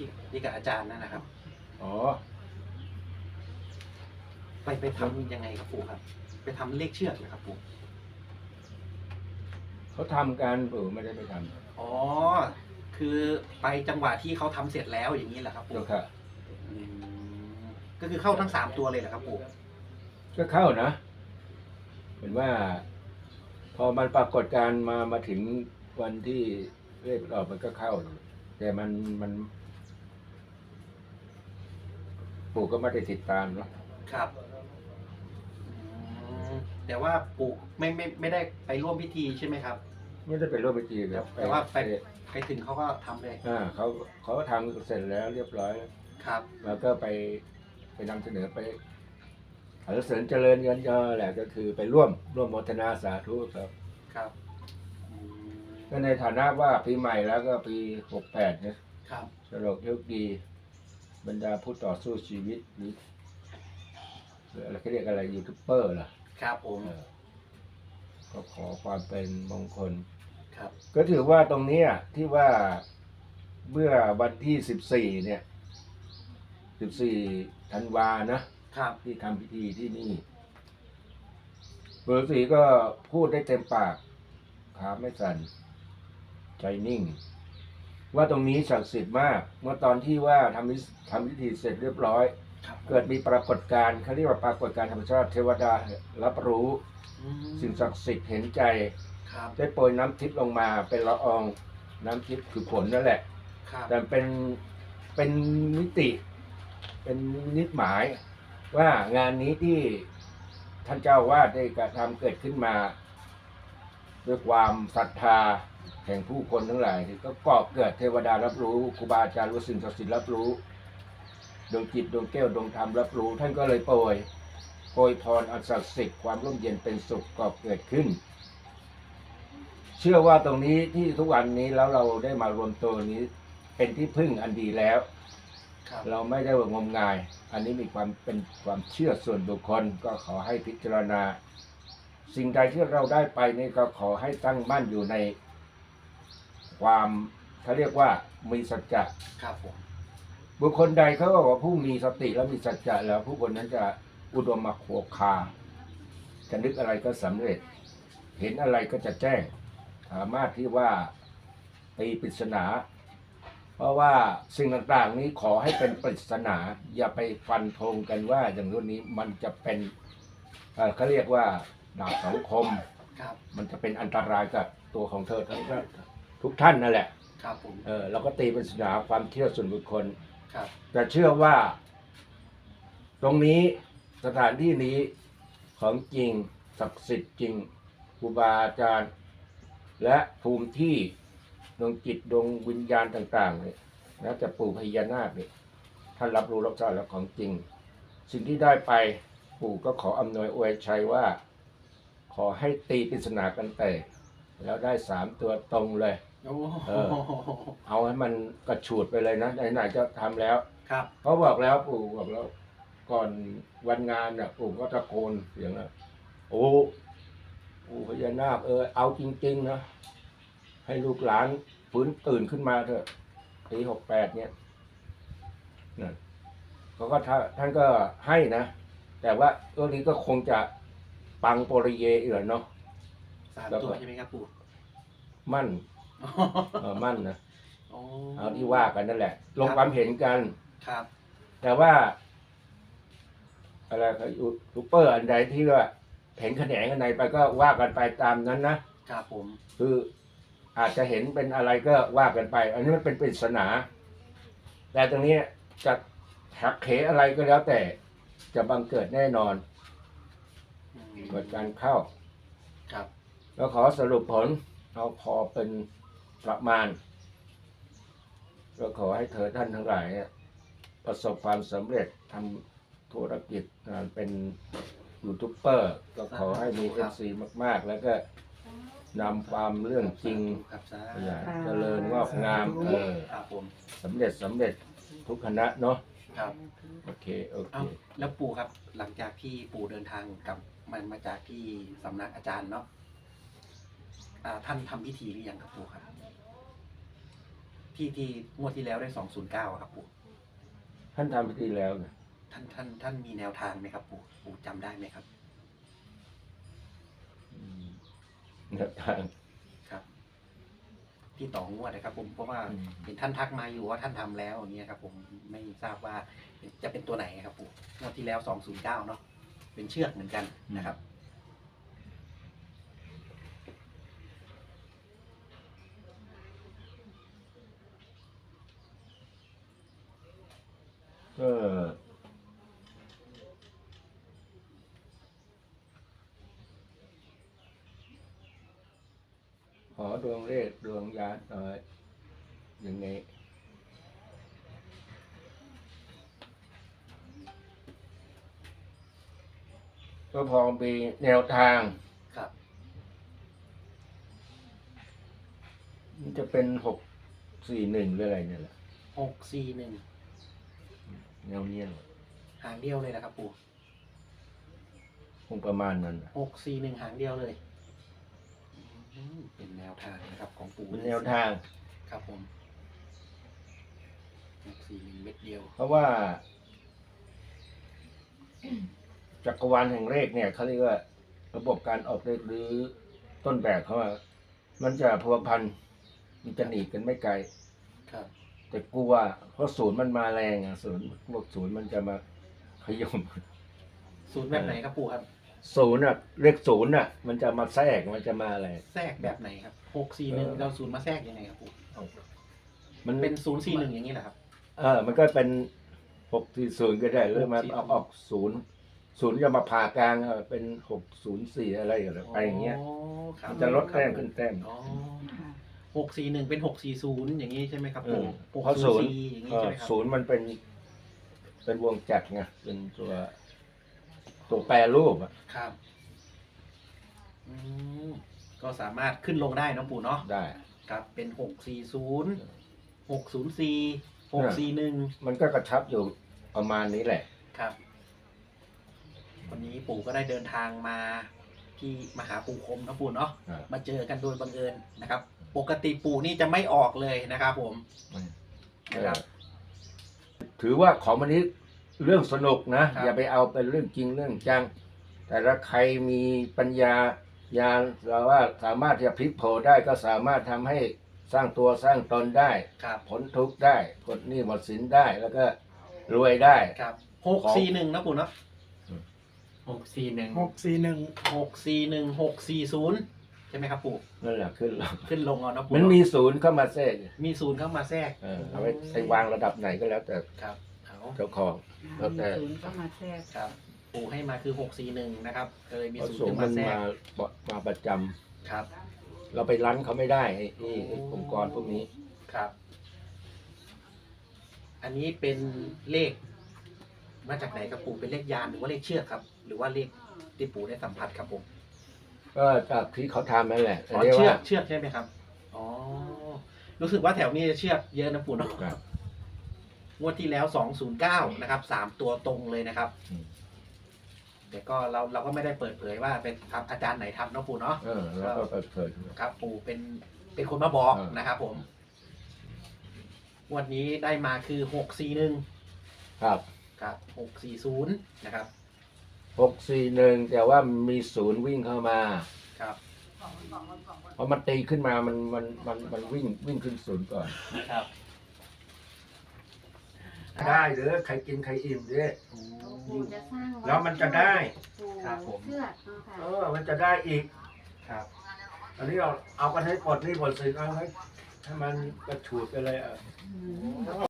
ที่ที่กับอาจารย์นั่นนะครับ อ๋อ ไปไปทำยังไงครับปู่ครับ ไปทำเลขเชือกเหรอครับปู่เขาทำกันปู่ไม่ได้ไปทอ๋อ คือไปจังหวะที่เขาทำเสร็จแล้วอย่างนี้แหละครับำปู่เจ้าค่ะ อืมก็คือเข้าทั้งสามตัวเลยเหรอครับปู่ก็เข้านะเห็นว่า พอมันปรากฏการณ์มามาถึงวันที่เลขออกมันก็เข้า แต่มันมัน ปู่ก็ไม่ได้ติดตามเนาะครับอืมแต่ว่าปู่ไม่ไม่ไม่ได้ไปร่วมพิธีใช่ไหมครับ ไม่ได้ไปร่วมพิธีครับแต่ว่าไป ไปถึงเขาก็ทำเลยอ่าเขาเขาทำเสร็จแล้วเรียบร้อยครับ แล้วก็ไปไปนำเสนอไปสรรเสริญเจริญเยินยอแหละก็คือไปร่วมร่วมโมทนาสาธุครับ ครับอืมก็ในฐานะว่าปีใหม่แล้วก็ปีหกแปดเนี่ยครับฉลองโชคดี บรรดาผู้ต่อสู้ชีวิตหรือหรืออะไรเขาเรียกอะไรยูทูบเบอร์ล่ะครับผม เออก็ขอความเป็นมงคล ครับ ก็ถือว่าตรงเนี้ยที่ว่าเมื่อวันที่สิบสี่เนี่ยสิบสี่ธันวานะ ครับ ที่ทำพิธีที่นี่เบอร์สีก็พูดได้เต็มปาก ขาไม่สั่น ใจนิ่ง ว่าตรงนี้ศักดิ์สิทธิ์มาก เมื่อตอนที่ว่าทำพิทำพิธีเสร็จเรียบร้อย ครับเกิดมีปรากฏการณ์เขาเรียกว่าปรากฏการณ์ธรรมชาติเทวดารับรู้ อืมสิ่งศักดิ์สิทธิ์เห็นใจ ครับได้โปรยน้ำทิพย์ลงมาเป็นละอองน้ำทิพย์คือผลนั่นแหละ ครับแต่เป็นเป็นมิติ เป็นนิดหมาย ว่างานนี้ที่ท่านเจ้าวาดได้กระทำเกิดขึ้นมา ด้วยความศรัทธาแห่งผู้คนทั้งหลายที่ก็ก่อเกิดเทวดารับรู้ครูบาอาจารย์รู้สิ่งศักดิ์สิทธิ์รับรู้ดวงจิตดวงแก้วดวงธรรมรับรู้ ท่านก็เลยโปรยโปรยพรอันศักดิ์สิทธิ์ความร่มเย็นเป็นสุขก่อเกิดขึ้น เชื่อว่าตรงนี้ที่ทุกวันนี้แล้วเราได้มารวมตัวนี้เป็นที่พึ่งอันดีแล้วครับเราไม่ได้ว่างมงาย อันนี้มีความเป็นความเชื่อส่วนบุคคลก็ขอให้พิจารณา สิ่งใดที่เราได้ไปนี่ก็ขอให้ตั้งมั่นอยู่ใน ความเขาเรียกว่ามีสัจจะครับผมบุคคลใดเขาบอกว่าผู้มีสติและมีสัจจะแล้ว ผู้คนนั้นจะอุดมมาโขคาจะนึกอะไรก็สำเร็จ เห็นอะไรก็จะแจ้ง สามารถที่ว่าตีปริศนา เพราะว่าสิ่งต่างๆนี้ขอให้เป็นปริศนา อย่าไปฟันธงกันว่าอย่างนู้นนี้มันจะเป็นเอ่อเขาเรียกว่าดาบสังคมครับมันจะเป็นอันตรายกับตัวของเธอทั้ง ทุกท่านนั่นแหละ ครับผม เออเราก็ตีปริศนาความเชื่อส่วนบุคคล ครับ แต่เชื่อว่า ตรงนี้สถานที่นี้ของจริงศักดิ์สิทธิ์จริงครูบาอาจารย์ และภูมิที่ดวงจิตดวงวิญญาณต่างๆเนี่ยนะจะปู่พญานาคเนี่ยท่านรับรู้รับทราบแล้วของจริง สิ่งที่ได้ไปปู่ก็ขออำนวยอวยชัยว่า ขอให้ตีปริศนากันแตกแล้วได้สามตัวตรงเลย โอ้เออเอาให้มันกระฉูดไปเลยนะไหนๆจะทำแล้วครับ เขาบอกแล้วปู่บอกแล้ว ก่อนวันงานน่ะปู่ก็ตะโกนเสียงนะโอ้ปู่พญานาคเออเอาจริง ๆ นะให้ลูกหลานฟื้นตื่นขึ้นมาเถอะปีหกแปดเนี่ยนั่นเขาก็ท่าท่านก็ให้นะ แต่ว่าเรื่องนี้ก็คงจะปังโปริเยอีกแหละเนาะ สามแล้วก็ ตัวใช่ไหมครับปู่มั่น เออมั่นนะโอ้เอาที่ว่ากันนั่นแหละ ลงความเห็นกัน ครับแต่ว่า อะไรครับยูทูบเปอร์อันใดที่ว่าเห็นแขนงอันไหนไปก็ว่ากันไปตามนั้นนะ ครับผมคืออาจจะเห็นเป็นอะไรก็ว่ากันไป อันนี้มันเป็นปริศนา แต่ตรงนี้จะหักเขอะไรก็แล้วแต่ จะบังเกิดแน่นอนอืมเกิดการเข้า ครับ แล้วขอสรุปผล เอาพอเป็น ประมาณก็ขอให้เธอท่านทั้งหลายเนี่ยประสบความสำเร็จทำธุรกิจงานเป็นยูทูบเบอร์ ก็ขอให้มีเอฟซีมาก ๆ แล้วก็นำความเรื่องจริงครับสาขยายเจริญงอกงามเออครับผมสำเร็จสำเร็จทุกคณะเนาะครับโอเคโอเคเอ้าแล้วปู่ครับหลังจากที่ปู่เดินทางกลับมันมาจากที่สำนักอาจารย์เนาะอ่า ท่านทำพิธีหรือยังครับปู่ครับที่ที่ที่งวดที่แล้วได้สองศูนย์เก้าครับปู่ท่านทำพิธีแล้วนะท่านท่านท่านมีแนวทางไหมครับ ปู่ปู่จำได้ไหมครับอืมแนวทาง ครับ ที่ต่องวดนะครับ ผมเพราะว่าอืม เห็นท่านทักมาอยู่ว่าท่านทำแล้วอย่างเงี้ยครับ ผมไม่ทราบว่าจะเป็นตัวไหนครับ ปู่งวดที่แล้วสองศูนย์เก้าเนาะเป็นเชือกเหมือนกันนะครับ ก็ขอดวงเลขดวงยานหน่อยอย่างนี้ก็พอมีแนวทาง ครับ มันจะเป็นหกสี่หนึ่งหรืออะไรเนี่ยแหละหกสี่หนึ่ง แนวเนี้ยหางเดียวเลยนะครับ ปู่คงประมาณนั้นน่ะหกสี่หนึ่งหางเดียวเลยอืมเป็นแนวทางนะครับ ของปู่เป็นแนวทาง ครับผมหกสี่หนึ่งเม็ดเดียว เพราะว่า จักรวาลแห่งเลขเนี่ยเขาเรียกว่า ระบบการออกเลขหรือต้นแบบเขาว่ามันจะพัวพันมันจะหนีกันไม่ไกล ครับ แต่กูว่าเพราะศูนย์มันมาแรงอะศูนย์พวกศูนย์มันจะมาขยมศูนย์แบบไหนครับปู่ครับ ศูนย์อะเลขศูนย์อะ มันจะมาแทรกมันจะมาอะไร แทรกแบบไหนครับหกสี่หนึ่งเราศูนย์มาแทรกยังไงครับปู่มันเป็นศูนย์สี่หนึ่งอย่างนี้แหละครับ เออมันก็เป็นหกสี่ศูนย์ก็ได้หรือมาเอาออกศูนย์ศูนย์จะมาผ่ากลางเออเป็นหกศูนย์สี่อะไรอย่างเงี้ยไปอย่างเงี้ยครับมันจะลดแต้มขึ้นแต้ม อ๋อ หกสี่หนึ่งเป็นหกสี่ศูนย์อย่างนี้ใช่ไหมครับเอปู่อหกเพราะศูศูนนย์ย์สี่อย่างนี้เออใช่ไหมครับศูนย์มันเป็น เป็นวงจักรไงเป็นตัวตัวแปรรูปอะครับอืมก็สามารถขึ้นลงได้เนอะปู่เนาะได้ ครับเป็นหกสี่ศูนย์หกศูนย์สี่หกสี่หนึ่งมันก็กระชับอยู่ประมาณนี้แหละ ครับ วันนี้ปู่ก็ได้เดินทางมาที่มหาปู่คมนะปู่เนาะครับมาเจอกันโดยบังเอิญนะครับ ปกติปู่นี่จะไม่ออกเลยนะครับผมนะครับ ถือว่าของมันนี้เรื่องสนุกนะครับอย่าไปเอาเป็นเรื่องจริงเรื่องจัง แต่ถ้าใครมีปัญญาญาณเราว่าสามารถที่จะพลิกโผได้ก็สามารถทำให้สร้างตัวสร้างตนได้ครับพ้นทุกข์ได้ปลดหนี้หมดสินได้แล้วก็รวยได้ครับหกสี่หนึ่งนะปู่เนาะหกสี่หนึ่งหกสี่หนึ่งหกสี่หนึ่งหกสี่ศูนย์ ใช่ไหมครับปู่นั่นแหละขึ้นลงขึ้นลงเอานะปู่มันมีศูนย์เข้ามาแทรกมีศูนย์เข้ามาแทรกเออเอาไว้ไปวางระดับไหนก็แล้วแต่ครับเอาเจ้าของ แล้วแต่ ศูนย์ก็มาแทรกครับ ปู่ให้มาคือหกสี่หนึ่งนะครับก็เลยมีเพราะศูนย์ศูนขึ้ย์นมัมานแทรมากมาประจำครับ เราไปรั้นเขาไม่ได้ไอ้ไอ้ไอ้องค์กรพวกนี้ ครับ อันนี้เป็นเลข มาจากไหนครับปู่เป็นเลขยานหรือว่าเลขเชือกครับ หรือว่าเลขที่ปู่ได้สัมผัสครับผม ก็จากที่เขาทำนั่นแหละอ๋อเรียกเชือกว่าเชือกใช่ไหมครับอ๋อรู้สึกว่าแถวนี้จะเชือกเยอะนะปู่เนาะครับ งวดที่แล้วสองศูนย์เก้านะครับสามตัวตรงเลยนะครับ อืม แต่ก็เราเราก็ไม่ได้เปิดเผยว่าเป็นครับอาจารย์ไหนทำเนาะปู่เนาะ เออแล้วก็เปิดเผย ครับ ปู่เป็นเป็นคนมาบอกเออ นะครับผมงวันนี้ได้มาคือหกสี่หนึ่งครับ ครับหกสี่ศูนย์นะครับ หกสี่หนึ่งแต่ว่ามีศูนย์วิ่งเข้ามา ครับพอมันตีขึ้นมามันมันมันมันวิ่งวิ่งขึ้นศูนย์ก่อน ครับ ได้หรือใครกินใครอิ่มด้วยปู่จะสร้างดแล้วมันจะได้ปู่ครับผม เชือกเนาะค่ะเออ มันจะได้อีก ครับ อันนี้เราเอากันให้หมดนี่หมดสินเอาให้ให้มันกระฉูดไปเลยอะอืม